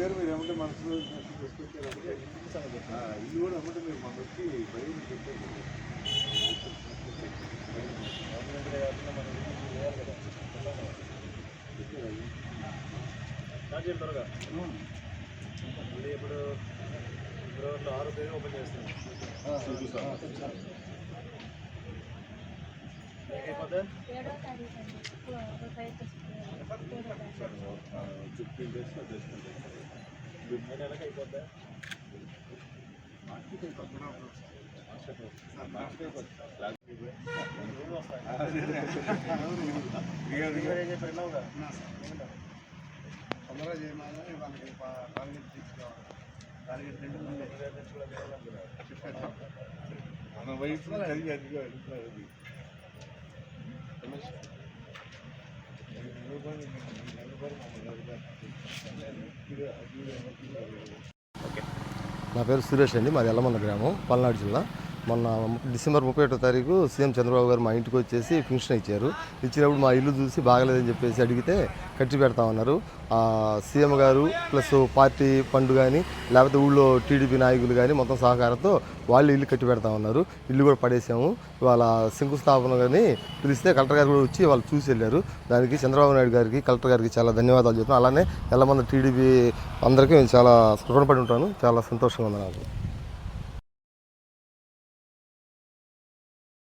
చెప్పారు మీరు ఏమంటే మనసులో తీసుకొచ్చారంటే ఇల్లు కూడా ఏమంటే మీరు మాకు వచ్చి బయట చెప్పారు త్వరగా మళ్ళీ ఇప్పుడు ఫిబ్రవరిలో ఆరో తేదీ ఓపెన్ చేస్తున్నాం ఫిఫ్టీన్ డేస్ ఏ నెలకి అయిపోద్దా తొందరగా చేయమని వాళ్ళకి టార్గెట్ తీసుకోవాలి టార్గెట్ రెండు మన వయసులో అదిగా అడుగుతున్నారు నా పేరు సురేష్ అండి మాది ఎల్లమల్ల గ్రామం పల్నాడు జిల్లా. మొన్న డిసెంబర్ ముప్పై ఒకటో తారీఖు సీఎం చంద్రబాబు గారు మా ఇంటికి వచ్చేసి ఫంక్షన్ ఇచ్చారు. ఇచ్చినప్పుడు మా ఇల్లు చూసి బాగలేదని చెప్పేసి అడిగితే కట్టి పెడతామన్నారు సీఎం గారు ప్లస్ పార్టీ ఫండ్ కానీ లేకపోతే ఊళ్ళో టీడీపీ నాయకులు కానీ మొత్తం సహకారంతో వాళ్ళు ఇల్లు కట్టి పెడతా ఉన్నారు. ఇల్లు కూడా పడేసాము. ఇవాళ శంకుస్థాపన కానీ పిలిస్తే కలెక్టర్ గారు కూడా వచ్చి వాళ్ళు చూసి వెళ్ళారు. దానికి చంద్రబాబు నాయుడు గారికి కలెక్టర్ గారికి చాలా ధన్యవాదాలు చెప్తున్నాను. అలానే ఎల్లమంది టీడీపీ అందరికీ నేను చాలా రుణపడి ఉంటాను. చాలా సంతోషంగా ఉంది నాకు.